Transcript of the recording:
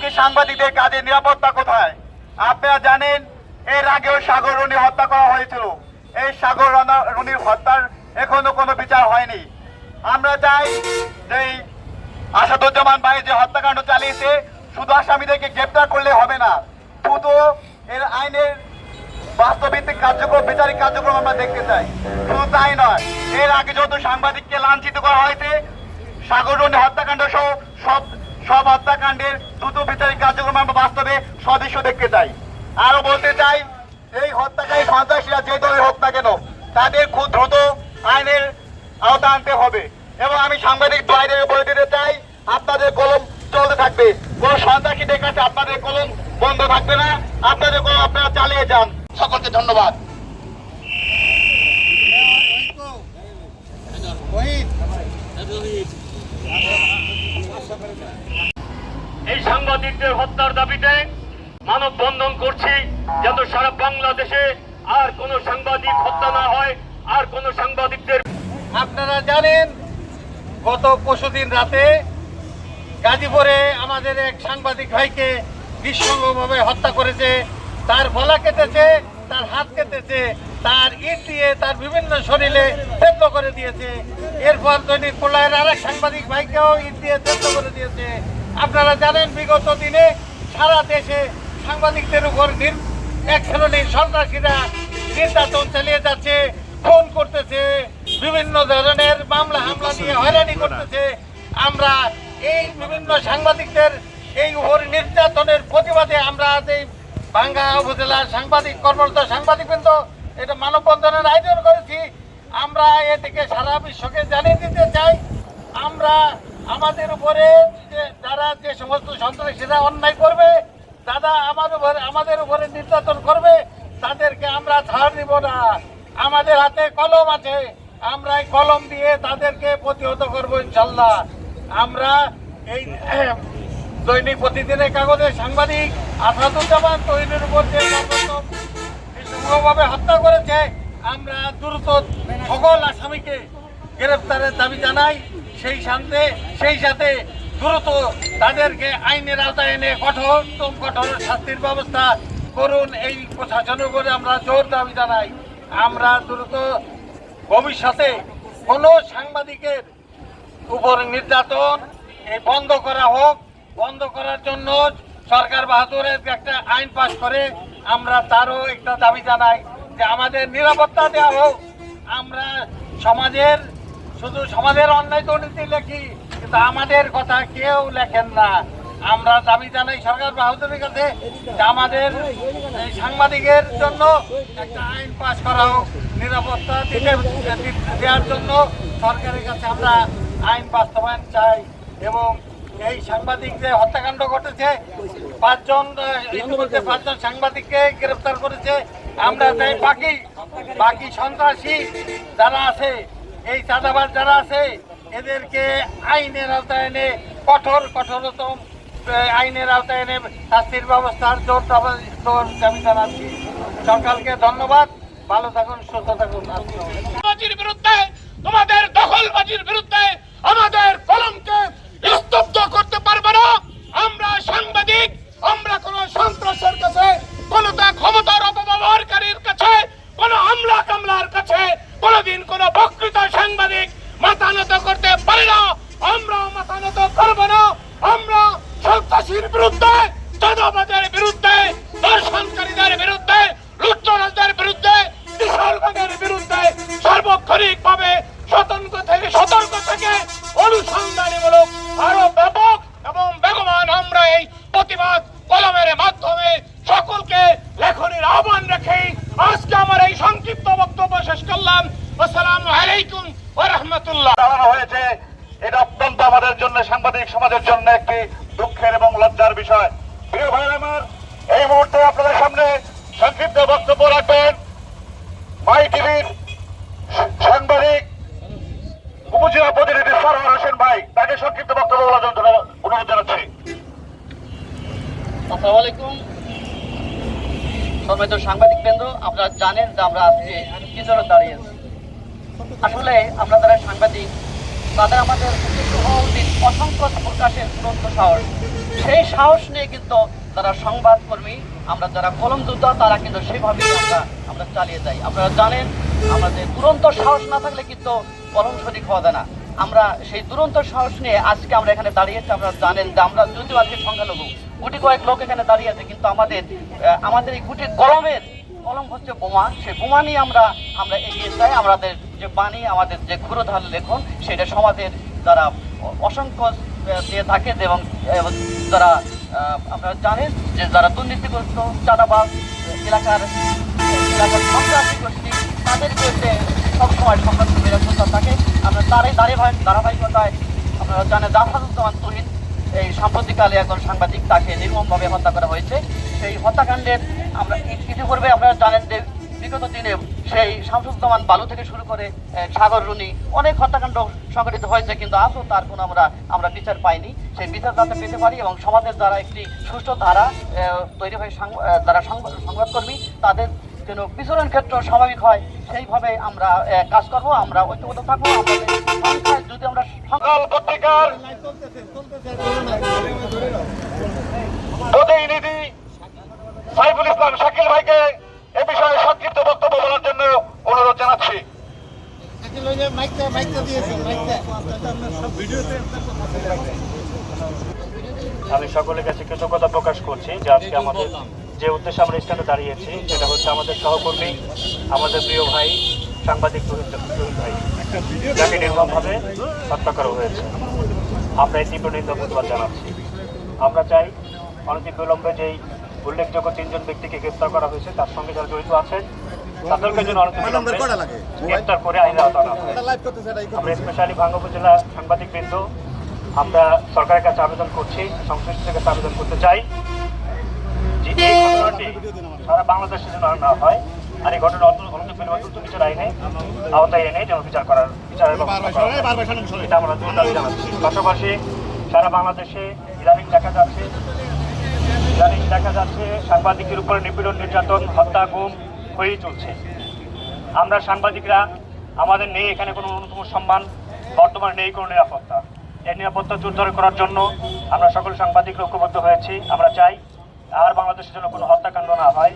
আজকে সাংবাদিকদের কাজে নিরাপত্তা কোথায়? আপনারা জানেন, এর আগেও সাগর রনি হত্যা করা হয়েছিল। এই সাগর রনা- রনির হত্যার এখনও কোনো বিচার হয়নি। আমরা চাই যে আসাদুজ্জামান ভাই যে হত্যাকাণ্ড চালিয়েছে, শুধু আসামিদেরকে গ্রেপ্তার করলে হবে না, দ্রুত এর আইনের বাস্তবিক কার্যক্রম, বিচারিক কার্যক্রম আমরা দেখতে চাই। শুধু তাই নয়, এর আগে যত সাংবাদিককে লাঞ্ছিত করা হয়েছে সাগররণী হত্যাকাণ্ড সহ সব সব হত্যাকাণ্ডের দ্রুত বিচারিক কার্যক্রম আমরা বাস্তবে সদস্য দেখতে চাই। আরও বলতে চাই, এই হত্যাকারী সন্ত্রাসীরা যে দলে হোক না কেন, তাদের খুব দ্রুত আইনের আওতা আনতে হবে। এবং আমি সাংবাদিক বাইরে বলে দিতে চাই, আপনাদের কলম চলতে থাকবে। কোন সন্ত্রাসীদের কাছে আপনাদের কলম বন্ধ থাকবে না। আপনাদের কলম আপনারা চালিয়ে যান। সকলকে ধন্যবাদ। এই সাংবাদিকদের হত্যার দাবিতে মানববন্ধন করছি যেন সারা বাংলাদেশে আর কোন সাংবাদিক হত্যা না হয়, আর কোন সাংবাদিকদের আপনারা জানেন, গত পরশুদিন রাতে গাজীপুরে আমাদের এক সাংবাদিক ভাইকে নিঃসঙ্গভাবে হত্যা করেছে। তার গলা কেটেছে, তার হাত কেটেছে, তার ইট দিয়ে তার বিভিন্ন শরীরে থেতলো করে দিয়েছে। এরপর দৈনিক কোলায়ের আরেক সাংবাদিক ভাইকেও ইট দিয়ে থেতলো করে দিয়েছে। আপনারা জানেন, বিগত দিনে সারা দেশে সাংবাদিকদের উপর এক শ্রেণির সন্ত্রাসীরা নির্যাতন চালিয়ে যাচ্ছে ফোন করতেছে, বিভিন্ন ধরনের মামলা, হামলা দিয়ে হয়রানি করতেছে। আমরা এই বিভিন্ন সাংবাদিকদের এই উপর নির্যাতনের প্রতিবাদে আমরা এই ভাঙ্গা উপজেলার সাংবাদিক, কর্মরত সাংবাদিকবৃন্দ, এটা মানববন্ধনের আয়োজন করেছি। আমরা এটিকে সারা বিশ্বকে জানিয়ে দিতে চাই। আমরা আমাদের উপরে যারা যে সমস্ত সন্ত্রাসীরা অন্যায় করবে, দাদা আমার উপরে, আমাদের উপরে নির্যাতন করবে, তাদেরকে আমরা ছাড় দিব না। আমাদের হাতে কলম আছে, আমরা এই কলম দিয়ে তাদেরকে প্রতিহত করব ইনশাল্লাহ। আমরা এই দৈনিক প্রতিদিনের কাগজে সাংবাদিক আসাদুজ্জামান তৈরির উপর যে নিঃসঙ্গভাবে হত্যা করেছে, আমরা দ্রুত সকল আসামিকে গ্রেফতারের দাবি জানাই। সেই সাথে সেই সাথে দ্রুত তাদেরকে আইনের আওতায় এনে কঠোরতম কঠোর শাস্তির ব্যবস্থা করুন। এই প্রশাসনের উপরে আমরা জোর দাবি জানাই। আমরা দ্রুত ভবিষ্যতে কোনো সাংবাদিকের উপর নির্যাতন এই বন্ধ করা হোক। বন্ধ করার জন্য সরকার বাহাদুরের একটা আইন পাশ করে আমরা তারও একটা দাবি জানাই যে আমাদের নিরাপত্তা দেওয়া হোক। আমরা সমাজের, শুধু সমাজের অন্যায় দুর্নীতি লেখি কিন্তু আমাদের কথা কেউ লেখেন না। আমরা দাবি জানাই সরকার বাহাদুরের কাছে আমাদের সাংবাদিকের জন্য একটা আইন পাশ করা হোক, নিরাপত্তা দিতে দেওয়ার জন্য সরকারের কাছে আমরা আইন বাস্তবায়ন চাই এবং এই সাংবাদিক যে হত্যাকাণ্ড ঘটেছে, পাঁচজন ইতিমধ্যে পাঁচজন সাংবাদিককে গ্রেফতার করেছে, আমরা চাই বাকি বাকি সন্ত্রাসী যারা আছে, এই চাঁদাবাজ যারা আছে এদেরকে আইনের আওতায় এনে কঠোর, কঠোরতম আইনের আওতায় এনে শাস্তির ব্যবস্থার জোর জোর দাবি জানাচ্ছি। সরকারকে ধন্যবাদ। ভালো থাকুন, সুস্থ থাকুন। বিরুদ্ধে, তোমাদের দখলবাজির বিরুদ্ধে আমাদের কলমকে স্তব্ধ করতে পারবে না আমরা সাংবাদিক আমরা কোন সন্ত্রাসের কাছে কোন তা ক্ষমতার অপব্যবহারকারীর কাছে কোন হামলা কামলার কাছে কোনদিন কোন বক্তৃত সাংবাদিক মাথা নত করতে পারে না আমরা মাথা নত করব না। আমরা সন্ত্রাসীর বিরুদ্ধে চাঁদাবাজের বিরুদ্ধে দর্শনকারীদের বিরুদ্ধে লুচ্চরাজদের বিরুদ্ধে, কিশোরগঞ্জের বিরুদ্ধে সার্বক্ষণিক ভাবে সতর্ক থেকে সতর্ক থেকে অনুসন্ধানীমূলক আরও ব্যাপক এবং বেগমান আমরা এই প্রতিবাদ কলমের মাধ্যমে সকলকে লেখনের আহ্বান রেখে আজকে আমার এই সংক্ষিপ্ত বক্তব্য শেষ করলাম আসসালামু আলাইকুম ওয়া রাহমাতুল্লাহ চালানো হয়েছে এটা অত্যন্ত আমাদের জন্য সাংবাদিক সমাজের জন্য একটি দুঃখের এবং লজ্জার বিষয়। প্রিয় ভাই আমার, এই মুহূর্তে আপনাদের সামনে সংক্ষিপ্ত বক্তব্য রাখবেন। মাই টিভির সাংবাদিক, উপজেলা প্রতিনিধি সরওয়ার হোসেন ভাই, তাকে সংক্ষিপ্ত বক্তব্য বলার জন্য অনুরোধ জানাচ্ছি। সম্মানিত সাংবাদিক কেন্দ্র আপনারা জানেন যে আমরা আজকে কি জন্য দাঁড়িয়ে আছি? আসলে আমরা যারা সাংবাদিক, তাদের আমাদের উচিত অসংখ্য প্রকাশের দুরন্ত সাহস। সেই সাহস নিয়ে কিন্তু যারা সংবাদকর্মী, আমরা যারা কলম যোদ্ধা তারা কিন্তু সেইভাবেই আমরা আমরা চালিয়ে যাই। আপনারা জানেন, আমাদের দুরন্ত সাহস না থাকলে কিন্তু কলম সঠিক হওয়া যায় না। আমরা সেই দুরন্ত সাহস নিয়ে আজকে আমরা এখানে দাঁড়িয়েছি আপনারা জানেন যে আমরা যদিও আজকে সংখ্যালঘু, গুটি কয়েক লোক এখানে দাঁড়িয়ে আছে, কিন্তু আমাদের আমাদের এই গুটি কলমের কলম হচ্ছে বোমা। সেই বোমা নিয়ে আমরা আমরা এগিয়ে যাই। আমাদের যে বাণী, আমাদের যে ক্ষুরধার লেখন, সেটা সমাজের যারা অসংখ্য দিয়ে থাকে এবং যারা আপনারা জানেন যে যারা দুর্নীতিগ্রস্ত, চাঁদাবাজ এলাকার এলাকার সন্ত্রাসী গোষ্ঠী, তাদের বিরুদ্ধে সবসময় সংবাদকর্মীরা সোচ্চার থাকে। আমরা তারই ধারাবাহিক, ধারাবাহিকতায় আপনারা জানেন জাফরাজুজ্জামান তুহিন এই সাম্প্রতিককালে একজন সাংবাদিক তাকে নির্মমভাবে হত্যা করা হয়েছে। সেই হত্যাকাণ্ডের আমরা ইতিপূর্বে আপনারা জানেন যে বিগত দিনে সেই শামসুজ্জামান বালু থেকে শুরু করে সাগর রুনি অনেক হত্যাকাণ্ড সংঘটিত হয়েছে, কিন্তু আজও তার কোনো আমরা আমরা বিচার পাইনি। সেই বিচার যাতে পেতে পারি এবং সমাজের দ্বারা একটি সুষ্ঠু ধারা তৈরি হয়ে যারা সংবাদকর্মী তাদের যেন বিচরণ ক্ষেত্র স্বাভাবিক হয়, সেইভাবে আমরা কাজ করব, আমরা ঐক্যবদ্ধ থাকব যদি আমরা সকাল পত্রিকার সাইফুল ইসলাম শাকিল ভাইকে এ বিষয়ে সংক্ষিপ্ত বক্তব্য বলার জন্য অনুরোধ জানাচ্ছি। আমি সকলের কাছে কৃতজ্ঞতা প্রকাশ করছি যে আজকে আমাদের যে উদ্দেশ্যে আমরা স্ট্যান্ডে দাঁড়িয়েছি, সেটা হচ্ছে আমাদের সহকর্মী, আমাদের প্রিয় ভাই, সাংবাদিক ভাই। যাকে নির্মমভাবে হত্যা করা হয়েছে। আমরা এই তীব্র নিন্দা জানাচ্ছি। আমরা চাই অনতি বিলম্বে যেই উল্লেখযোগ্য তিনজন ব্যক্তিকে গ্রেপ্তার করা হয়েছে তার সঙ্গে যারা জড়িত আছেন তাদেরকে যেন গ্রেপ্তার করে আইনে আনা হয়। আমরা স্পেশালি ভাঙ্গা উপজেলা সাংবাদিক বৃন্দ আমরা সরকারের কাছে আবেদন করছি সংশ্লিষ্টদের কাছে আবেদন করতে চাই। যে এই ঘটনাটি সারা বাংলাদেশে যেন না হয় আর এই ঘটনা দ্রুত বিচার আইনে আওতায় এনে যেন বিচার করার বিচারের এটা আমরা দ্রুত দাবি জানাচ্ছি। পাশাপাশি সারা বাংলাদেশে ইদানিং দেখা যাচ্ছে ইদানিং দেখা যাচ্ছে সাংবাদিকের উপরে নিপীড়ন, নির্যাতন, হত্যা, গুম হয়েই চলছে। আমরা সাংবাদিকরা, আমাদের নেই এখানে কোনো অন্যতম সম্মান, বর্তমানে নেই কোনো নিরাপত্তা। এই নিরাপত্তা জোরদার করার জন্য আমরা সকল সাংবাদিক ঐক্যবদ্ধ হয়েছি। আমরা চাই, আর বাংলাদেশের জন্য কোনো হত্যাকাণ্ড না হয়।